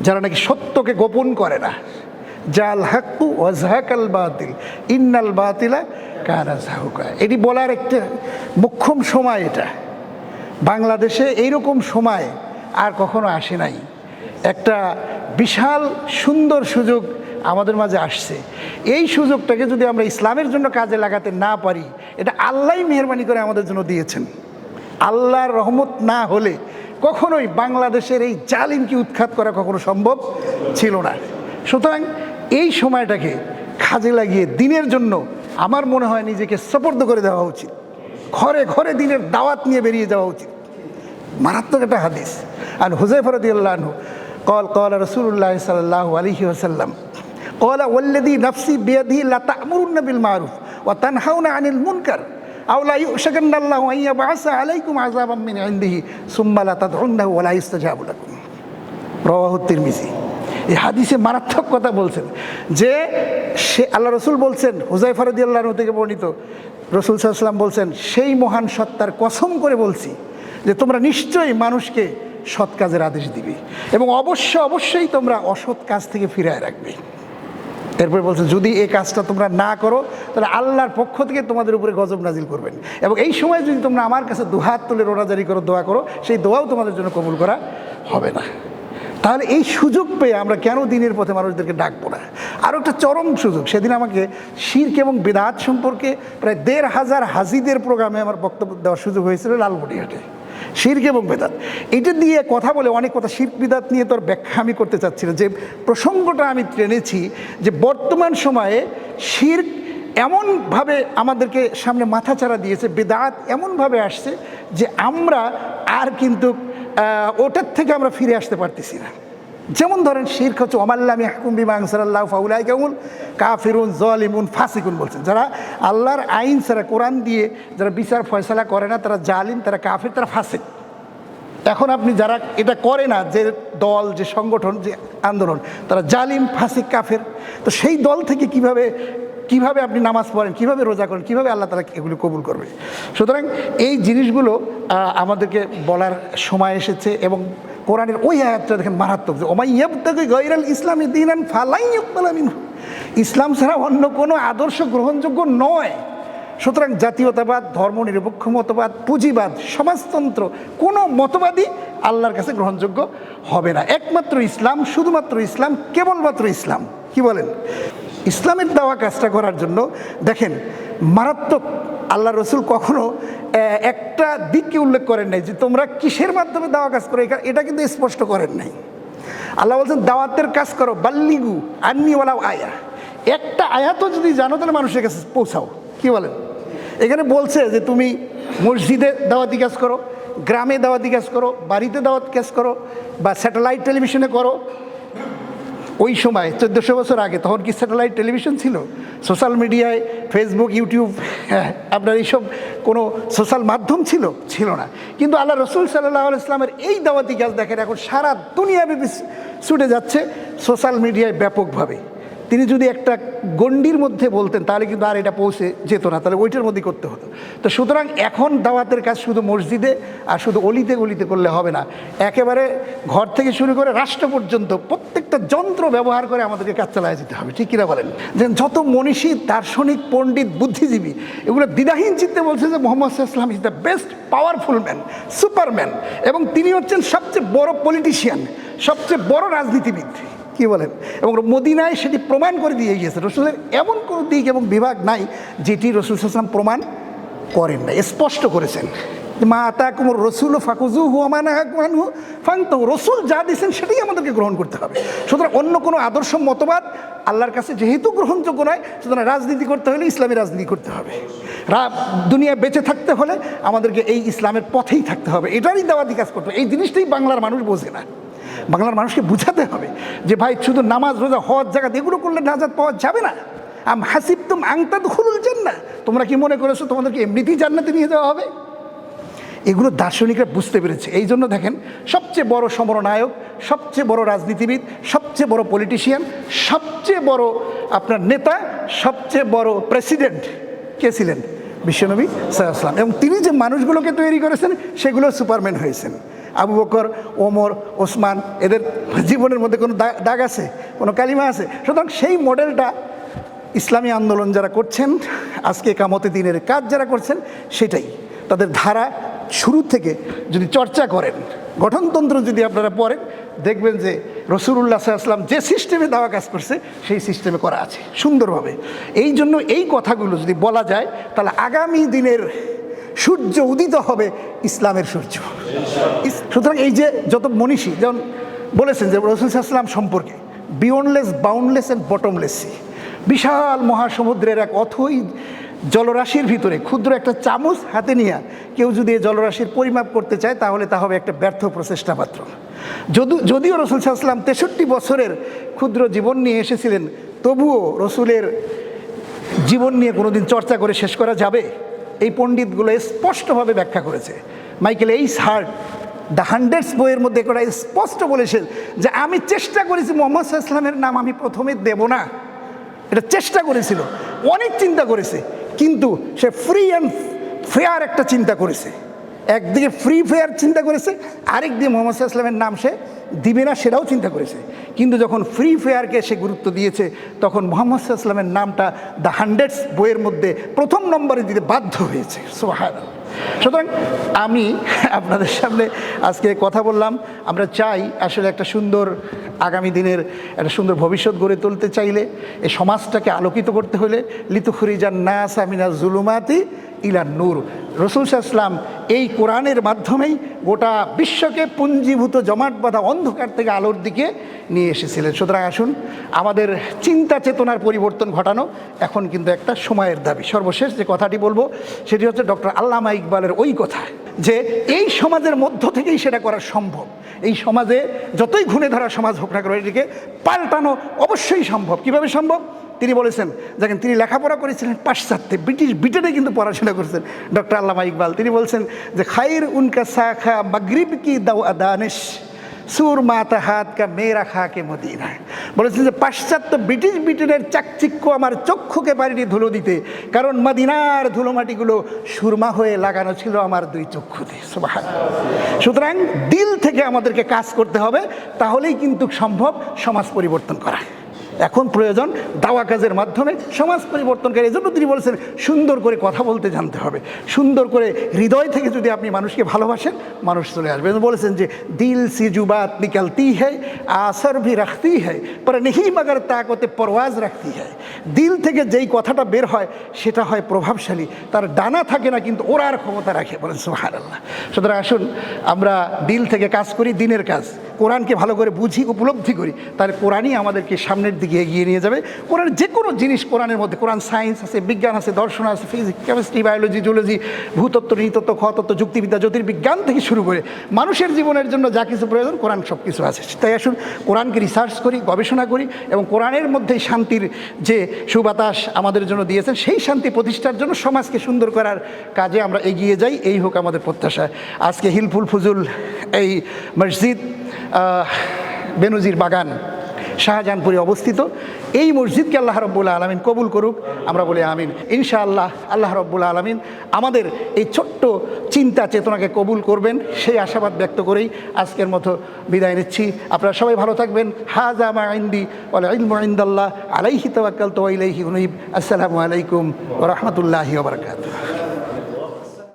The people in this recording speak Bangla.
যারা নাকি সত্যকে গোপন করে না। জাল হাক্কু ওয়াজহাকাল বাতিল, ইন্নাল বাতিলা কানা জাহুকা। এটি বলার একটা মোক্ষম সময় এটা। বাংলাদেশে এইরকম সময় আর কখনো আসে নাই। একটা বিশাল সুন্দর সুযোগ আমাদের মাঝে আসছে। এই সুযোগটাকে যদি আমরা ইসলামের জন্য কাজে লাগাতে না পারি, এটা আল্লাহ মেহরবানি করে আমাদের জন্য দিয়েছেন। আল্লাহর রহমত না হলে কখনোই বাংলাদেশের এই জালিমকে উৎখাত করা কখনো সম্ভব ছিল না। সুতরাং এই সময়টাকে কাজে লাগিয়ে দিনের জন্য আমার মনে হয় নিজেকে সপর্দ করে দেওয়া উচিত। ঘরে ঘরে দিনের দাওয়াত নিয়ে বেরিয়ে যাওয়া উচিত। মারাত্মক একটা হাদিস। আর হুজাইফরদি আল্লাহ কল কল রসুল্লাহ সাল্লাহ আলহি ওসাল্লাম কল ওল্লদি নফসি বেদি লতা আমরুন্নবিল মারুফ ও তানহাউনা আনিল মুনকার। আউলা আল্লাহ আইয়া বাসা আলাইকুম আযাবাম মিন ইনদিহি, সুম্মা লা তাদউন্নাহু ওয়া লা ইস্তাজাবু লাকুম। রওয়াহু তিরমিজি। এই হাদিসে মারাত্মক কথা বলছেন যে সে আল্লাহ রসুল বলছেন হুজাইফা আল্লাহ থেকে বর্ণিত, রসুল সাল্লাম বলছেন, সেই মহান সত্তার কসম করে বলছি যে তোমরা নিশ্চয়ই মানুষকে সৎ কাজের আদেশ দিবে এবং অবশ্য অবশ্যই তোমরা অসৎ কাজ থেকে ফিরায় রাখবে। এরপরে বলছে, যদি এই কাজটা তোমরা না করো, তাহলে আল্লাহর পক্ষ থেকে তোমাদের উপরে গজব নাজিল করবেন। এবং এই সময় যদি তোমরা আমার কাছে দুহাত তুলে রোনাজারি করো, দোয়া করো, সেই দোয়াও তোমাদের জন্য কবুল করা হবে না। তাহলে এই সুযোগ পেয়ে আমরা কেন দিনের পথে মানুষদেরকে ডাকবো না? আরও একটা চরম সুযোগ। সেদিন আমাকে শির্ক এবং বেদাত সম্পর্কে প্রায় দেড় হাজার হাজিদের প্রোগ্রামে আমার বক্তব্য দেওয়ার সুযোগ হয়েছিল লালমনিহাটে শির্ক এবং বেদাত। এটা দিয়ে কথা বলে অনেক কথা শির্ক, বিদাত নিয়ে তোর ব্যাখ্যা আমি করতে চাচ্ছি যে প্রসঙ্গটা আমি টেনেছি যে বর্তমান সময়ে শির্ক এমনভাবে আমাদেরকে সামনে মাথাচাড়া দিয়েছে, বেদাত এমনভাবে আসছে যে আমরা আর কিন্তু ওটার থেকে আমরা ফিরে আসতে পারতেছি না। যেমন ধরেন শির্ক হচ্ছে অমাল্লামি হাকুম বিমা ফাউলাই কেমন কাফিরুন জলিমুন ফাসিকুন বলছেন। যারা আল্লাহর আইন ছাড়া কোরআন দিয়ে যারা বিচার ফয়সালা করে না, তারা জালিম, তারা কাফির, তারা ফাসিক। এখন আপনি যারা এটা করে না, যে দল, যে সংগঠন, যে আন্দোলন, তারা জালিম, ফাসিক, কাফের। তো সেই দল থেকে কীভাবে কীভাবে আপনি নামাজ পড়েন, কীভাবে রোজা করেন, কীভাবে আল্লাহ তালা এগুলো কবুল করবে? সুতরাং এই জিনিসগুলো আমাদেরকে বলার সময় এসেছে এবং কোরআনের ওই আয়াতটা দেখেন মারাত্মক যে, ওমাই ইয়াবতাকে গৈরাল ইসলামী দিনান ফালাই ইকবালামিন ইসলাম ছাড়া অন্য কোনো আদর্শ গ্রহণযোগ্য নয়। সুতরাং জাতীয়তাবাদ, ধর্মনিরপেক্ষ মতবাদ, পুঁজিবাদ, সমাজতন্ত্র, কোনো মতবাদই আল্লাহর কাছে গ্রহণযোগ্য হবে না। একমাত্র ইসলাম, শুধুমাত্র ইসলাম, কেবলমাত্র ইসলাম। কি বলেন? ইসলামের দাওয়া কাজটা করার জন্য দেখেন, মারাত্মক আল্লাহ রসুল কখনো একটা দিককে উল্লেখ করেন নাই যে তোমরা কিসের মাধ্যমে দাওয়া কাজ করো, এটা- কিন্তু স্পষ্ট করেন নাই। আল্লাহ বলছেন, দাওয়াতের কাজ করো, বাল্লিগু আন্নিওয়ালা আয়া। একটা আয়াতও যদি জানো, তাহলে মানুষের কাছে পৌঁছাও। কি বলেন? এখানে বলছে যে তুমি মসজিদে দাওয়াতি কাজ করো, গ্রামে দাওয়াতি কাজ করো, বাড়িতে দাওয়াত কাজ করো, বা স্যাটেলাইট টেলিভিশনে করো ওই সময়, চোদ্দোশো বছর আগে, তখন কি স্যাটেলাইট টেলিভিশন ছিল? সোশ্যাল মিডিয়ায় ফেসবুক ইউটিউব আপনার এইসব কোনো সোশ্যাল মাধ্যম ছিল? ছিল না। কিন্তু আল্লাহ রসুল সাল্লাহ ইসলামের এই দাওয়াতি কাজ দেখেন, এখন সারা দুনিয়া ছুটে যাচ্ছে সোশ্যাল মিডিয়ায় ব্যাপকভাবে। তিনি যদি একটা গণ্ডির মধ্যে বলতেন, তাহলে কিন্তু আর এটা পৌঁছে যেত না, তাহলে ওইটার মধ্যে করতে হতো। তো সুতরাং এখন দাওয়াতের কাজ শুধু মসজিদে আর শুধু অলিতে গলিতে করলে হবে না। একেবারে ঘর থেকে শুরু করে রাষ্ট্র পর্যন্ত প্রত্যেকটা যন্ত্র ব্যবহার করে আমাদেরকে কাজ চালায় যেতে হবে, ঠিক কিনা বলেন? যে যত মনীষী, দার্শনিক, পণ্ডিত, বুদ্ধিজীবী, এগুলো দ্বিধাহীন চিত্তে বলছে যে Mohammad Islam is the best powerful man superman এবং তিনি হচ্ছেন সবচেয়ে বড় পলিটিশিয়ান সবচেয়ে বড় রাজনীতিবিদ। কি বলেন? এবং মদিনায় সেটি প্রমাণ করে দিয়ে গিয়েছে। রসুলের এমন কোনো দিক এবং বিভাগ নাই যেটি রসুল সাল্লাম প্রমাণ করেন না স্পষ্ট করেছেন। মা আতা কুমর রসুল ফাকুজু হুয়ামানা হাকুমানহু ফান্ত রসুল যা দিয়েছেন সেটাই আমাদেরকে গ্রহণ করতে হবে। সুতরাং অন্য কোনো আদর্শ মতবাদ আল্লাহর কাছে যেহেতু গ্রহণযোগ্য নয়, সুতরাং রাজনীতি করতে হলে ইসলামী রাজনীতি করতে হবে। রা- দুনিয়ায় বেঁচে থাকতে হলে আমাদেরকে এই ইসলামের পথেই থাকতে হবে। এটারই দাওয়াতি কাজ করতে হবে এই জিনিসটাই বাংলার মানুষ বোঝে না। বাংলার মানুষকে বুঝাতে হবে যে ভাই শুধু নামাজ, রোজা হওয়ার জায়গা এগুলো করলে নাজাত পাওয়া যাবে না। আম হাসিব তুম আংতাদ খুলুল না তোমরা কি মনে করেছ তোমাদেরকে এমনিতেই জান্নাতে নিয়ে যাওয়া হবে? এগুলো দার্শনিকরা বুঝতে পেরেছে। এই জন্য দেখেন, সবচেয়ে বড় সমরনায়ক, সবচেয়ে বড় রাজনীতিবিদ, সবচেয়ে বড় পলিটিশিয়ান সবচেয়ে বড় আপনার নেতা, সবচেয়ে বড় প্রেসিডেন্ট কে ছিলেন? বিশ্বনবী সাল্লাম এবং তিনি যে মানুষগুলোকে তৈরি করেছেন, সেগুলো সুপারম্যান হয়েছেন। আবু বকর, ওমর, ওসমান, এদের জীবনের মধ্যে কোনো দাগ আছে, কোনো কালিমা আছে। সুতরাং সেই মডেলটা ইসলামী আন্দোলন যারা করছেন, আজকে কামতে দিনের কাজ যারা করছেন, সেটাই। তাদের ধারা শুরু থেকে যদি চর্চা করেন, গঠনতন্ত্র যদি আপনারা পড়েন, দেখবেন যে রসুল্লাহ আসলাম যে সিস্টেমে দাওয়া কাজ করছে, সেই সিস্টেমে করা আছে সুন্দরভাবে। এই জন্য এই কথাগুলো যদি বলা যায়, তাহলে আগামী দিনের সূর্য উদিত হবে ইসলামের সূর্য। সুতরাং এই যে যত মনীষী, যেমন বলেছেন যে রসুল আসলাম সম্পর্কে বিয়ন্ডলেস বাউন্ডলেস অ্যান্ড বটমলেস বিশাল মহাসমুদ্রের এক অথই জলরাশির ভিতরে, ক্ষুদ্র একটা চামচ হাতে নিয়ে কেউ যদি এই জলরাশির পরিমাপ করতে চায়, তাহলে তা হবে একটা ব্যর্থ প্রচেষ্টা মাত্র। যদিও রসুল সাল্লাম তেষট্টি বছরের ক্ষুদ্র জীবন নিয়ে এসেছিলেন, তবুও রসুলের জীবন নিয়ে কোনোদিন চর্চা করে শেষ করা যাবে? এই পণ্ডিতগুলো স্পষ্টভাবে ব্যাখ্যা করেছে। Michael H Hart, the hundreds বইয়ের মধ্যে করা স্পষ্ট বলেছে যে, আমি চেষ্টা করেছি মোহাম্মদ ইসলামের নাম আমি প্রথমে দেব না। এটা চেষ্টা করেছিল, অনেক চিন্তা করেছে, কিন্তু সে ফ্রি অ্যান্ড ফেয়ার একটা চিন্তা করেছে। একদিকে ফ্রি ফেয়ার চিন্তা করেছে আরেক দিকে মোহাম্মদ ইসলামের নাম সে দিবে না সেটাও চিন্তা করেছে। কিন্তু যখন ফ্রি ফেয়ারকে সে গুরুত্ব দিয়েছে, তখন মোহাম্মদ ইসলামের নামটা দ্য হান্ড্রেডস বইয়ের মধ্যে প্রথম নম্বরে দিতে বাধ্য হয়েছে। সোহান সুতরাং আমি আপনাদের সামনে আজকে কথা বললাম। আমরা চাই আসলে একটা সুন্দর আগামী দিনের একটা সুন্দর ভবিষ্যৎ গড়ে তুলতে চাইলে, এই সমাজটাকে আলোকিত করতে হলে, লিতুখরিজান নাস আমিনা জুলুমাতি ইলা নূর। রসুল ইসলাম এই কোরআনের মাধ্যমেই গোটা বিশ্বকে পুঞ্জীভূত জমাট বাঁধা অন্ধকার থেকে আলোর দিকে নিয়ে এসেছিলেন। সুতরাং আসুন, আমাদের চিন্তা চেতনার পরিবর্তন ঘটানো এখন কিন্তু একটা সময়ের দাবি। সর্বশেষ যে কথাটি বলব, সেটি হচ্ছে ডক্টর আল্লামা ইকবালের ওই কথা যে এই সমাজের মধ্য থেকেই সেটা করা সম্ভব। এই সমাজে যতই ঘুণে ধরা সমাজ হোক না কেন, এটিকে পাল্টানো অবশ্যই সম্ভব। কীভাবে সম্ভব? তিনি বলেছেন, দেখেন, তিনি লেখাপড়া করেছিলেন পাশ্চাত্যে, ব্রিটিশ ব্রিটেনে কিন্তু পড়াশোনা করেছেন, ডক্টর আল্লামা ইকবাল। তিনি বলছেন যে, খাইর উনকা শাখা মাগরিব কি দাও দানিশ সুর মাতা হাত কা মেয়েরা খাকে মদিনা। বলেছেন যে, পাশ্চাত্য ব্রিটিশ ব্রিটেনের চাকচিক্য আমার চক্ষুকে পারিনি ধুলো দিতে, কারণ মদিনার ধুলোমাটিগুলো সুরমা হয়ে লাগানো ছিল আমার দুই চক্ষুতে। সুতরাং দিল থেকে আমাদেরকে কাজ করতে হবে, তাহলেই কিন্তু সম্ভব সমাজ পরিবর্তন করা। এখন প্রয়োজন দাওয়া কাজের মাধ্যমে সমাজ পরিবর্তনকারী এজন্য তিনি বলেছেন, সুন্দর করে কথা বলতে জানতে হবে। সুন্দর করে হৃদয় থেকে যদি আপনি মানুষকে ভালোবাসেন, মানুষ চলে আসবে। বলেছেন যে, দিল সি জুবাত নিকালতি হ্যায় আসর ভি রাখতি হ্যায় পর নেহি মগর তাকতে পরওয়াজ রাখতি হ্যায় দিল থেকে যেই কথাটা বের হয়, সেটা হয় প্রভাবশালী। তার ডানা থাকে না, কিন্তু ওরার ক্ষমতা রাখে। বলেন সুহার আল্লাহ সুতরাং আসুন, আমরা দিল থেকে কাজ করি, দিনের কাজ। কোরআনকে ভালো করে বুঝি, উপলব্ধি করি, তাহলে কোরআনই আমাদেরকে সামনের দিকে এগিয়ে নিয়ে যাবে। কোরআন যে কোনো জিনিস কোরআনের মধ্যে, কোরআন সায়েন্স আছে, বিজ্ঞান আছে, দর্শন আছে, ফিজিক্স, কেমিস্ট্রি, বায়োলজি, জুলজি, ভূতত্ত্ব, নৃতত্ত্ব খতত্ত্ব যুক্তিবিদ্যা, জ্যোতির্বিজ্ঞান থেকে শুরু করে মানুষের জীবনের জন্য যা কিছু প্রয়োজন, কোরআন সব কিছু আছে। তাই আসুন, কোরআনকে রিসার্চ করি, গবেষণা করি এবং কোরআনের মধ্যেই শান্তির যে সুবাতাস আমাদের জন্য দিয়েছেন, সেই শান্তি প্রতিষ্ঠার জন্য সমাজকে সুন্দর করার কাজে আমরা এগিয়ে যাই, এই হোক আমাদের প্রত্যাশা। আজকে হিলফুল ফুজুল এই মসজিদ বেনজির বাগান শাহজাহানপুরে অবস্থিত। এই মসজিদকে আল্লাহ রব্বুল আলমিন কবুল করুক, আমরা বলি আমিন। ইনশাআল্লাহ আল্লাহ রব্বুল আলমিন আমাদের এই ছোট্ট চিন্তা চেতনাকে কবুল করবেন, সেই আশাবাদ ব্যক্ত করেই আজকের মতো বিদায় নিচ্ছি। আপনারা সবাই ভালো থাকবেন। হাজা মা আলাইহি ওয়া ইলাইহি উনীব। আসসালামু আলাইকুম রাহমাতুল্লাহি ওয়া বারাকাতুহু।